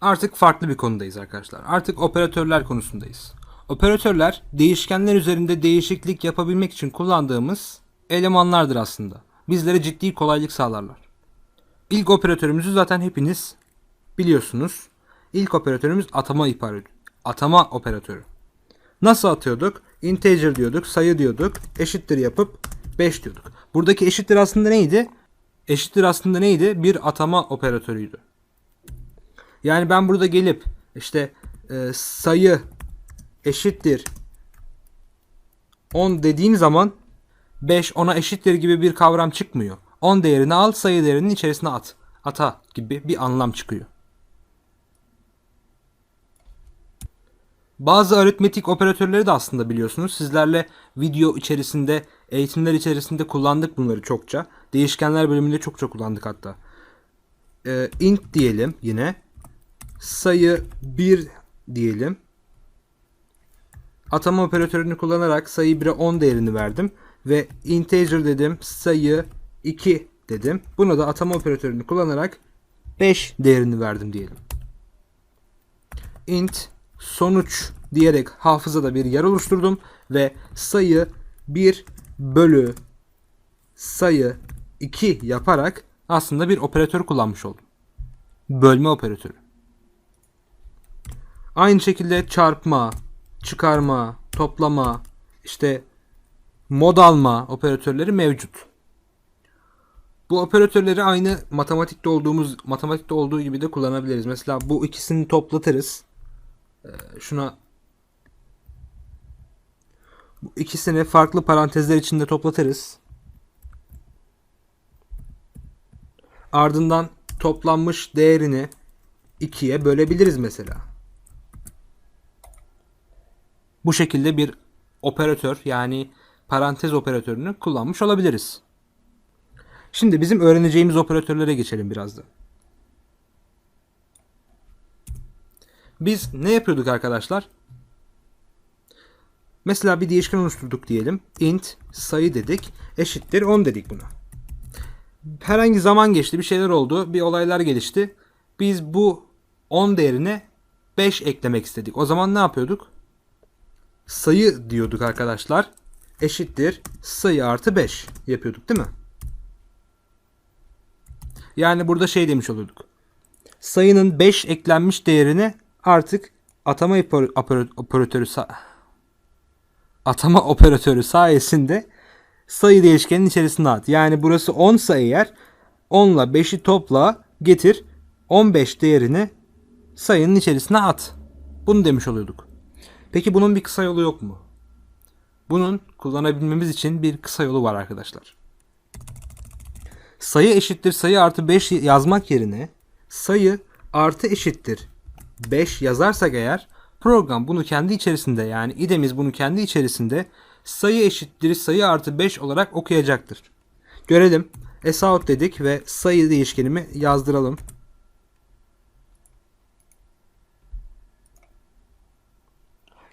Artık farklı bir konudayız arkadaşlar. Artık operatörler konusundayız. Operatörler değişkenler üzerinde değişiklik yapabilmek için kullandığımız elemanlardır aslında. Bizlere ciddi kolaylık sağlarlar. İlk operatörümüzü zaten hepiniz biliyorsunuz. İlk operatörümüz atama ihbarı. Atama operatörü. Nasıl atıyorduk? Integer diyorduk, sayı diyorduk, eşittir yapıp 5 diyorduk. Buradaki eşittir aslında neydi? Eşittir aslında neydi? Bir atama operatörüydü. Yani ben burada gelip işte e, sayı eşittir 10 dediğim zaman 5 ona eşittir gibi bir kavram çıkmıyor. 10 değerini al sayı değerinin içerisine at. Ata gibi bir anlam çıkıyor. Bazı aritmetik operatörleri de aslında biliyorsunuz. Sizlerle video içerisinde, eğitimler içerisinde kullandık bunları çokça. Değişkenler bölümünde çokça kullandık hatta. Ee, int diyelim yine. Sayı 1 diyelim. Atama operatörünü kullanarak sayı 1'e 10 değerini verdim. Ve integer dedim sayı 2 dedim. Buna da atama operatörünü kullanarak 5 değerini verdim diyelim. int sonuç diyerek hafızada bir yer oluşturdum ve sayı 1 bölü sayı 2 yaparak aslında bir operatör kullanmış oldum. Bölme operatörü. Aynı şekilde çarpma, çıkarma, toplama, işte mod alma operatörleri mevcut. Bu operatörleri aynı matematikte olduğumuz matematikte olduğu gibi de kullanabiliriz. Mesela bu ikisini toplatırız. Ee, şuna bu ikisini farklı parantezler içinde toplatırız. Ardından toplanmış değerini 2'ye bölebiliriz mesela. Bu şekilde bir operatör yani parantez operatörünü kullanmış olabiliriz. Şimdi bizim öğreneceğimiz operatörlere geçelim biraz da. Biz ne yapıyorduk arkadaşlar? Mesela bir değişken oluşturduk diyelim. int sayı dedik. Eşittir 10 dedik buna. Herhangi zaman geçti. Bir şeyler oldu. Bir olaylar gelişti. Biz bu 10 değerine 5 eklemek istedik. O zaman ne yapıyorduk? Sayı diyorduk arkadaşlar. Eşittir sayı artı 5 yapıyorduk değil mi? Yani burada şey demiş oluyorduk. Sayının 5 eklenmiş değerini artık atama oper- oper- operatörü atama operatörü sayesinde sayı değişkenin içerisine at. Yani burası 10 ise eğer 10 ile 5'i topla getir 15 değerini sayının içerisine at. Bunu demiş oluyorduk. Peki bunun bir kısa yolu yok mu? Bunun kullanabilmemiz için bir kısa yolu var arkadaşlar. Sayı eşittir sayı artı 5 yazmak yerine sayı artı eşittir 5 yazarsak eğer program bunu kendi içerisinde yani idemiz bunu kendi içerisinde sayı eşittir sayı artı 5 olarak okuyacaktır. Görelim. Esout dedik ve sayı değişkenimi yazdıralım.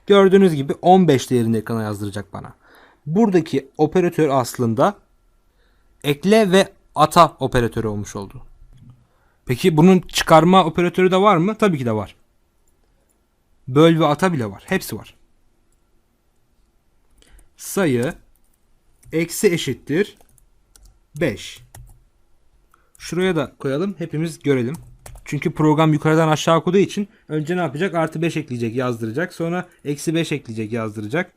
Gördüğünüz gibi 15 değerini ekrana yazdıracak bana. Buradaki operatör aslında ekle ve ata operatörü olmuş oldu. Peki bunun çıkarma operatörü de var mı? Tabii ki de var. Böl ve ata bile var. Hepsi var. Sayı eksi eşittir 5. Şuraya da koyalım. Hepimiz görelim. Çünkü program yukarıdan aşağı okuduğu için önce ne yapacak? Artı 5 ekleyecek yazdıracak. Sonra eksi 5 ekleyecek yazdıracak.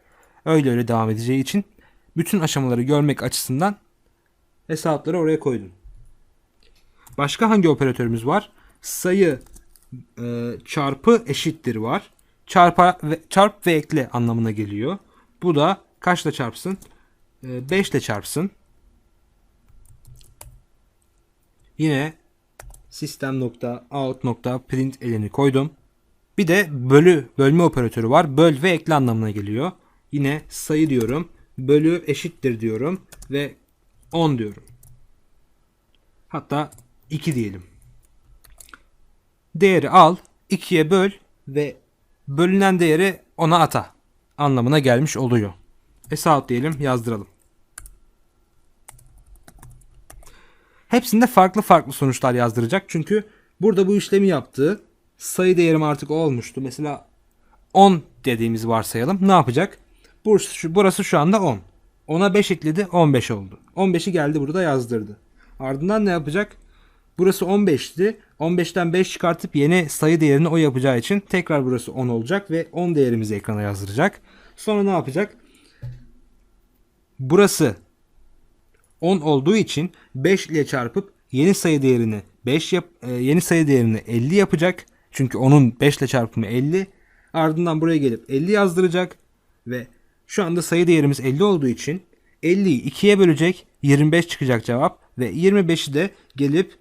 Öyle öyle devam edeceği için bütün aşamaları görmek açısından hesapları oraya koydum. Başka hangi operatörümüz var? Sayı e, çarpı eşittir var. Çarpa ve, çarp ve ekle anlamına geliyor. Bu da kaçla çarpsın? 5 ile çarpsın. Yine system.out.print elini koydum. Bir de bölü bölme operatörü var. Böl ve ekle anlamına geliyor. Yine sayı diyorum. Bölü eşittir diyorum ve 10 diyorum. Hatta 2 diyelim. Değeri al, 2'ye böl ve bölünen değeri ona ata anlamına gelmiş oluyor. Esout diyelim, yazdıralım. Hepsinde farklı farklı sonuçlar yazdıracak. Çünkü burada bu işlemi yaptığı sayı değerim artık olmuştu. Mesela 10 dediğimiz varsayalım. Ne yapacak? Burası burası şu anda 10. 10'a 5 ekledi 15 oldu. 15'i geldi burada yazdırdı. Ardından ne yapacak? Burası 15'ti. 15'ten 5 çıkartıp yeni sayı değerini o yapacağı için tekrar burası 10 olacak ve 10 değerimizi ekrana yazdıracak. Sonra ne yapacak? Burası 10 olduğu için 5 ile çarpıp yeni sayı değerini 5 yap e, yeni sayı değerini 50 yapacak. Çünkü onun 5 ile çarpımı 50. Ardından buraya gelip 50 yazdıracak ve şu anda sayı değerimiz 50 olduğu için 50'yi 2'ye bölecek. 25 çıkacak cevap ve 25'i de gelip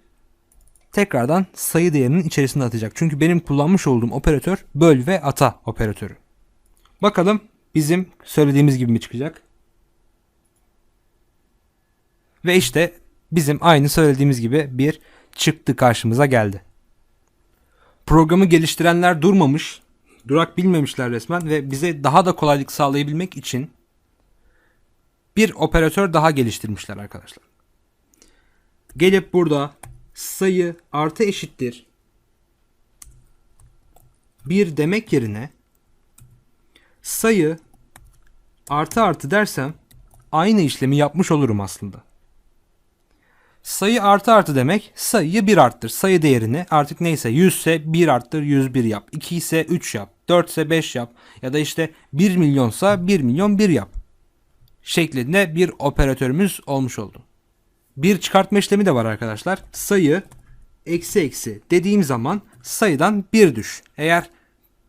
tekrardan sayı değerinin içerisine atacak. Çünkü benim kullanmış olduğum operatör böl ve ata operatörü. Bakalım bizim söylediğimiz gibi mi çıkacak? Ve işte bizim aynı söylediğimiz gibi bir çıktı karşımıza geldi. Programı geliştirenler durmamış, durak bilmemişler resmen ve bize daha da kolaylık sağlayabilmek için bir operatör daha geliştirmişler arkadaşlar. Gelip burada sayı artı eşittir 1 demek yerine sayı artı artı dersem aynı işlemi yapmış olurum aslında. Sayı artı artı demek sayıyı 1 arttır. Sayı değerini artık neyse 100 ise 1 arttır 101 yap. 2 ise 3 yap. 4 ise 5 yap. Ya da işte 1 milyonsa 1 milyon 1 yap. Şeklinde bir operatörümüz olmuş oldu. Bir çıkartma işlemi de var arkadaşlar. Sayı eksi eksi dediğim zaman sayıdan 1 düş. Eğer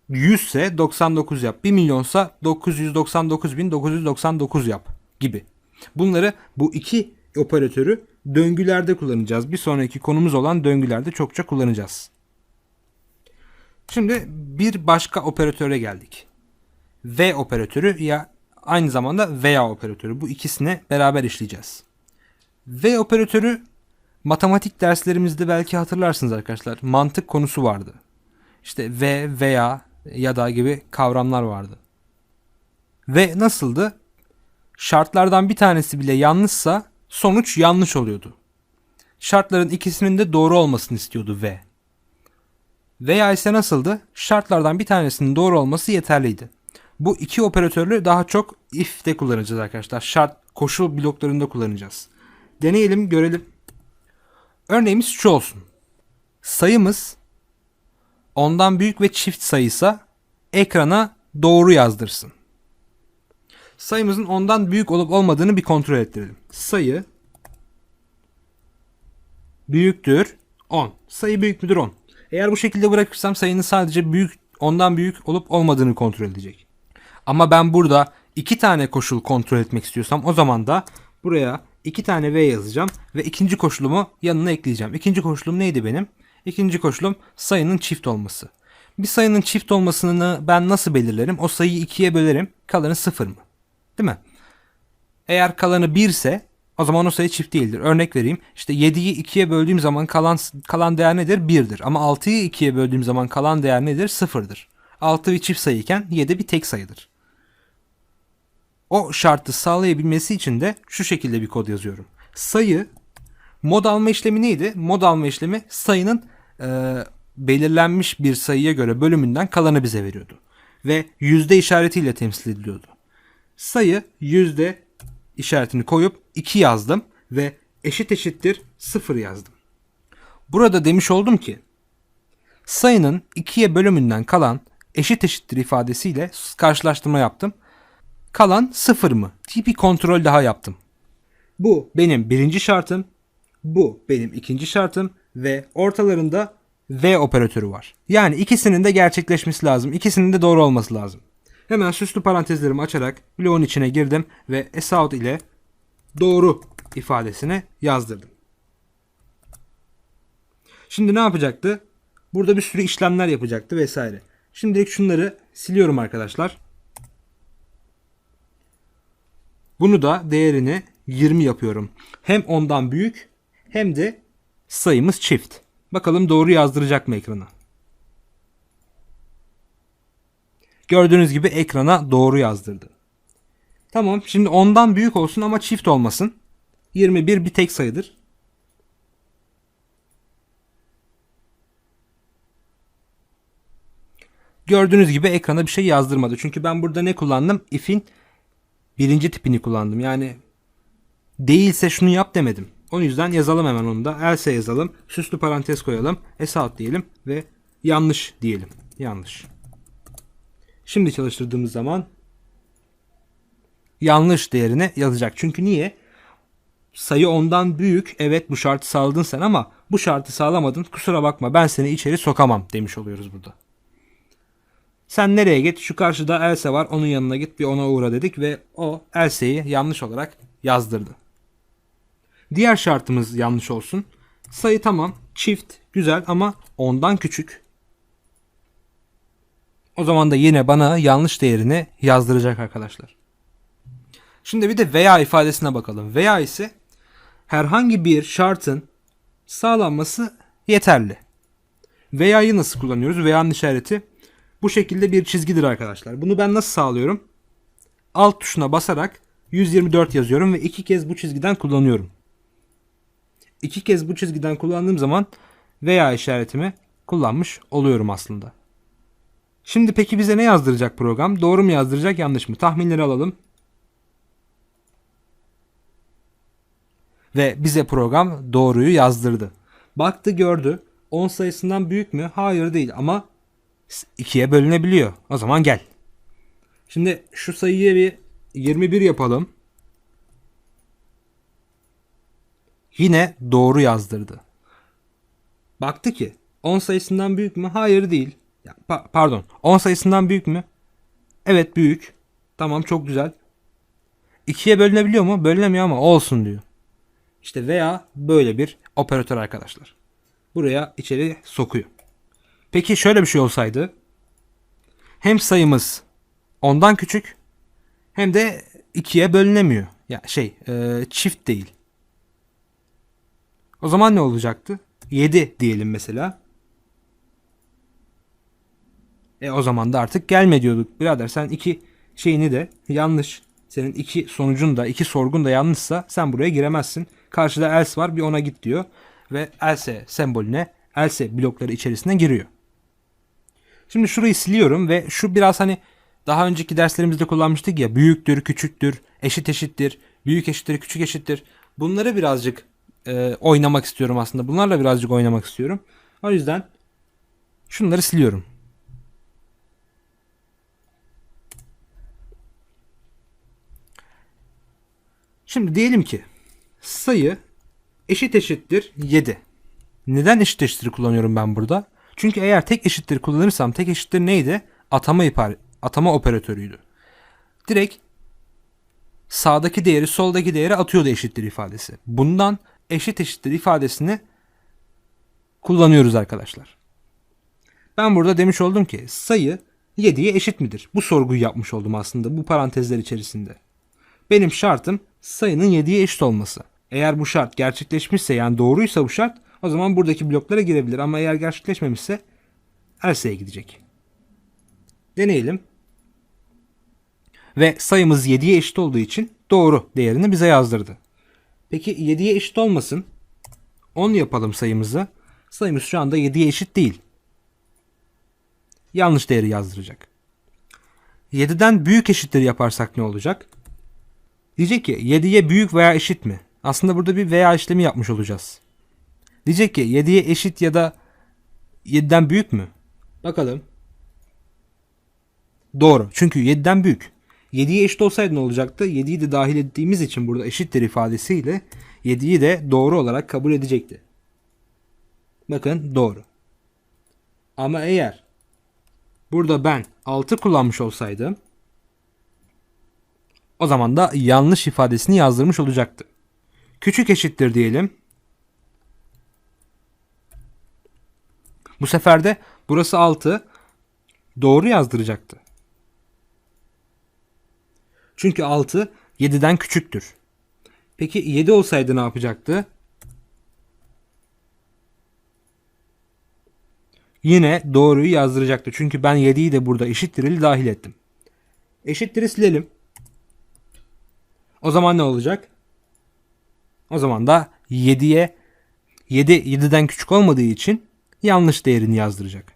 100 ise 99 yap. 1 milyonsa 999.999 yap gibi. Bunları bu iki operatörü döngülerde kullanacağız. Bir sonraki konumuz olan döngülerde çokça kullanacağız. Şimdi bir başka operatöre geldik. V operatörü ya aynı zamanda veya operatörü. Bu ikisini beraber işleyeceğiz. V operatörü matematik derslerimizde belki hatırlarsınız arkadaşlar. Mantık konusu vardı. İşte ve veya ya da gibi kavramlar vardı. Ve nasıldı? Şartlardan bir tanesi bile yanlışsa sonuç yanlış oluyordu. Şartların ikisinin de doğru olmasını istiyordu V. Veya ise nasıldı? Şartlardan bir tanesinin doğru olması yeterliydi. Bu iki operatörlü daha çok if'te kullanacağız arkadaşlar. Şart koşul bloklarında kullanacağız. Deneyelim görelim. Örneğimiz şu olsun. Sayımız ondan büyük ve çift sayıysa ekrana doğru yazdırsın. Sayımızın ondan büyük olup olmadığını bir kontrol ettirelim. Sayı büyüktür 10. Sayı büyük müdür 10. Eğer bu şekilde bırakırsam sayının sadece büyük ondan büyük olup olmadığını kontrol edecek. Ama ben burada iki tane koşul kontrol etmek istiyorsam o zaman da buraya iki tane V yazacağım ve ikinci koşulumu yanına ekleyeceğim. İkinci koşulum neydi benim? İkinci koşulum sayının çift olması. Bir sayının çift olmasını ben nasıl belirlerim? O sayıyı ikiye bölerim. Kalanı sıfır mı? Değil mi? Eğer kalanı 1 ise o zaman o sayı çift değildir. Örnek vereyim. İşte 7'yi 2'ye böldüğüm zaman kalan kalan değer nedir? 1'dir. Ama 6'yı 2'ye böldüğüm zaman kalan değer nedir? 0'dır. 6 bir çift sayıyken 7 bir tek sayıdır. O şartı sağlayabilmesi için de şu şekilde bir kod yazıyorum. Sayı mod alma işlemi neydi? Mod alma işlemi sayının e, belirlenmiş bir sayıya göre bölümünden kalanı bize veriyordu. Ve yüzde işaretiyle temsil ediliyordu. Sayı yüzde işaretini koyup 2 yazdım ve eşit eşittir 0 yazdım. Burada demiş oldum ki sayının 2'ye bölümünden kalan eşit eşittir ifadesiyle karşılaştırma yaptım. Kalan 0 mı diye bir kontrol daha yaptım. Bu benim birinci şartım. Bu benim ikinci şartım ve ortalarında V operatörü var. Yani ikisinin de gerçekleşmesi lazım. İkisinin de doğru olması lazım. Hemen süslü parantezlerimi açarak bloğun içine girdim ve esout ile doğru ifadesini yazdırdım. Şimdi ne yapacaktı? Burada bir sürü işlemler yapacaktı vesaire. Şimdilik şunları siliyorum arkadaşlar. Bunu da değerini 20 yapıyorum. Hem ondan büyük hem de sayımız çift. Bakalım doğru yazdıracak mı ekrana? Gördüğünüz gibi ekrana doğru yazdırdı. Tamam şimdi ondan büyük olsun ama çift olmasın. 21 bir tek sayıdır. Gördüğünüz gibi ekrana bir şey yazdırmadı. Çünkü ben burada ne kullandım? If'in birinci tipini kullandım. Yani değilse şunu yap demedim. O yüzden yazalım hemen onu da. Else yazalım. Süslü parantez koyalım. Esat diyelim ve yanlış diyelim. Yanlış. Şimdi çalıştırdığımız zaman yanlış değerini yazacak. Çünkü niye? Sayı ondan büyük. Evet bu şartı sağladın sen ama bu şartı sağlamadın. Kusura bakma ben seni içeri sokamam demiş oluyoruz burada. Sen nereye git? Şu karşıda Else var. Onun yanına git bir ona uğra dedik ve o Else'yi yanlış olarak yazdırdı. Diğer şartımız yanlış olsun. Sayı tamam. Çift. Güzel ama ondan küçük. O zaman da yine bana yanlış değerini yazdıracak arkadaşlar. Şimdi bir de veya ifadesine bakalım. Veya ise herhangi bir şartın sağlanması yeterli. Veya'yı nasıl kullanıyoruz? Veya'nın işareti bu şekilde bir çizgidir arkadaşlar. Bunu ben nasıl sağlıyorum? Alt tuşuna basarak 124 yazıyorum ve iki kez bu çizgiden kullanıyorum. İki kez bu çizgiden kullandığım zaman veya işaretimi kullanmış oluyorum aslında. Şimdi peki bize ne yazdıracak program? Doğru mu yazdıracak yanlış mı? Tahminleri alalım. Ve bize program doğruyu yazdırdı. Baktı gördü. 10 sayısından büyük mü? Hayır değil ama 2'ye bölünebiliyor. O zaman gel. Şimdi şu sayıyı bir 21 yapalım. Yine doğru yazdırdı. Baktı ki 10 sayısından büyük mü? Hayır değil. Ya, pa- pardon. 10 sayısından büyük mü? Evet büyük. Tamam çok güzel. 2'ye bölünebiliyor mu? Bölünemiyor ama olsun diyor. İşte veya böyle bir operatör arkadaşlar. Buraya içeri sokuyor. Peki şöyle bir şey olsaydı. Hem sayımız ondan küçük hem de ikiye bölünemiyor. Ya şey e, çift değil. O zaman ne olacaktı? 7 diyelim mesela. E o zaman da artık gelme diyorduk. Birader sen iki şeyini de yanlış. Senin iki sonucun da iki sorgun da yanlışsa sen buraya giremezsin. Karşıda else var bir ona git diyor. Ve else sembolüne else blokları içerisine giriyor. Şimdi şurayı siliyorum ve şu biraz hani daha önceki derslerimizde kullanmıştık ya büyüktür, küçüktür, eşit eşittir, büyük eşittir, küçük eşittir. Bunları birazcık e, oynamak istiyorum aslında. Bunlarla birazcık oynamak istiyorum. O yüzden şunları siliyorum. Şimdi diyelim ki sayı eşit eşittir 7. Neden eşit eşittir kullanıyorum ben burada? Çünkü eğer tek eşittir kullanırsam tek eşittir neydi? Atama ipar, atama operatörüydü. Direkt sağdaki değeri soldaki değeri atıyordu eşittir ifadesi. Bundan eşit eşittir ifadesini kullanıyoruz arkadaşlar. Ben burada demiş oldum ki sayı 7'ye eşit midir? Bu sorguyu yapmış oldum aslında bu parantezler içerisinde. Benim şartım sayının 7'ye eşit olması. Eğer bu şart gerçekleşmişse yani doğruysa bu şart o zaman buradaki bloklara girebilir ama eğer gerçekleşmemişse else'ye gidecek. Deneyelim. Ve sayımız 7'ye eşit olduğu için doğru değerini bize yazdırdı. Peki 7'ye eşit olmasın. 10 yapalım sayımızı. Sayımız şu anda 7'ye eşit değil. Yanlış değeri yazdıracak. 7'den büyük eşittir yaparsak ne olacak? Diyecek ki 7'ye büyük veya eşit mi? Aslında burada bir veya işlemi yapmış olacağız. Diyecek ki 7'ye eşit ya da 7'den büyük mü? Bakalım. Doğru. Çünkü 7'den büyük. 7'ye eşit olsaydı ne olacaktı? 7'yi de dahil ettiğimiz için burada eşittir ifadesiyle 7'yi de doğru olarak kabul edecekti. Bakın doğru. Ama eğer burada ben 6 kullanmış olsaydım o zaman da yanlış ifadesini yazdırmış olacaktı. Küçük eşittir diyelim. Bu sefer de burası 6 doğru yazdıracaktı. Çünkü 6 7'den küçüktür. Peki 7 olsaydı ne yapacaktı? Yine doğruyu yazdıracaktı. Çünkü ben 7'yi de burada eşittirili dahil ettim. Eşittiri silelim. O zaman ne olacak? O zaman da 7'ye 7 7'den küçük olmadığı için yanlış değerini yazdıracak.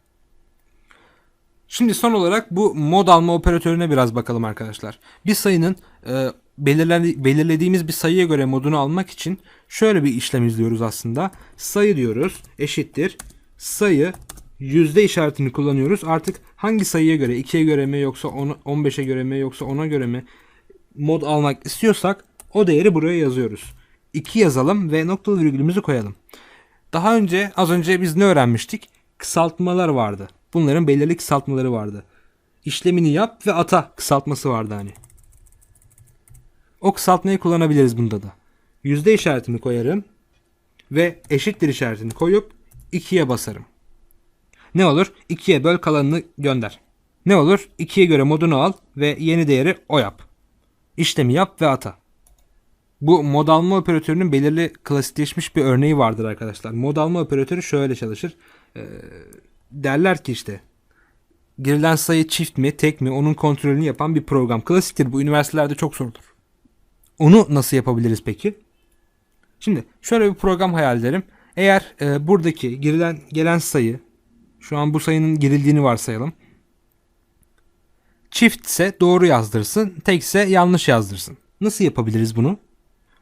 Şimdi son olarak bu mod alma operatörüne biraz bakalım arkadaşlar. Bir sayının e, belirlediğimiz bir sayıya göre modunu almak için şöyle bir işlem izliyoruz aslında. Sayı diyoruz eşittir. Sayı yüzde işaretini kullanıyoruz. Artık hangi sayıya göre 2'ye göre mi yoksa 10 15'e göre mi yoksa 10'a göre mi mod almak istiyorsak o değeri buraya yazıyoruz. 2 yazalım ve noktalı virgülümüzü koyalım. Daha önce az önce biz ne öğrenmiştik? Kısaltmalar vardı. Bunların belirli kısaltmaları vardı. İşlemini yap ve ata kısaltması vardı hani. O kısaltmayı kullanabiliriz bunda da. Yüzde işaretini koyarım ve eşittir işaretini koyup 2'ye basarım. Ne olur? 2'ye böl kalanını gönder. Ne olur? 2'ye göre modunu al ve yeni değeri o yap. İşlemi yap ve ata. Bu mod alma operatörünün belirli klasikleşmiş bir örneği vardır arkadaşlar. Mod alma operatörü şöyle çalışır. Ee, derler ki işte girilen sayı çift mi tek mi onun kontrolünü yapan bir program. Klasiktir bu üniversitelerde çok sorulur. Onu nasıl yapabiliriz peki? Şimdi şöyle bir program hayal edelim. Eğer e, buradaki girilen gelen sayı şu an bu sayının girildiğini varsayalım. Çiftse doğru yazdırsın, tekse yanlış yazdırsın. Nasıl yapabiliriz bunu?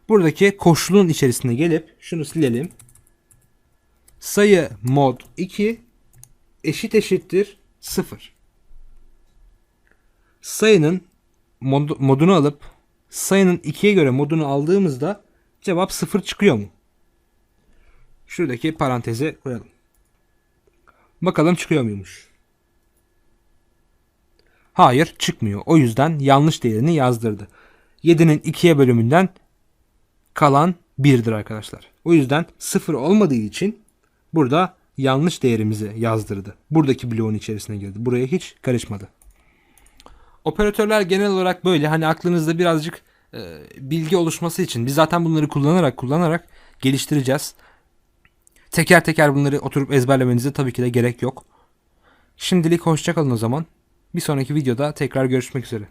Buradaki koşulun içerisine gelip şunu silelim. Sayı mod 2 eşit eşittir 0. Sayının mod- modunu alıp sayının 2'ye göre modunu aldığımızda cevap 0 çıkıyor mu? Şuradaki paranteze koyalım. Bakalım çıkıyor muymuş? Hayır çıkmıyor. O yüzden yanlış değerini yazdırdı. 7'nin 2'ye bölümünden kalan 1'dir arkadaşlar. O yüzden 0 olmadığı için burada yanlış değerimizi yazdırdı. Buradaki bloğun içerisine girdi. Buraya hiç karışmadı. Operatörler genel olarak böyle hani aklınızda birazcık e, bilgi oluşması için biz zaten bunları kullanarak kullanarak geliştireceğiz. Teker teker bunları oturup ezberlemenize tabii ki de gerek yok. Şimdilik hoşçakalın o zaman. Bir sonraki videoda tekrar görüşmek üzere.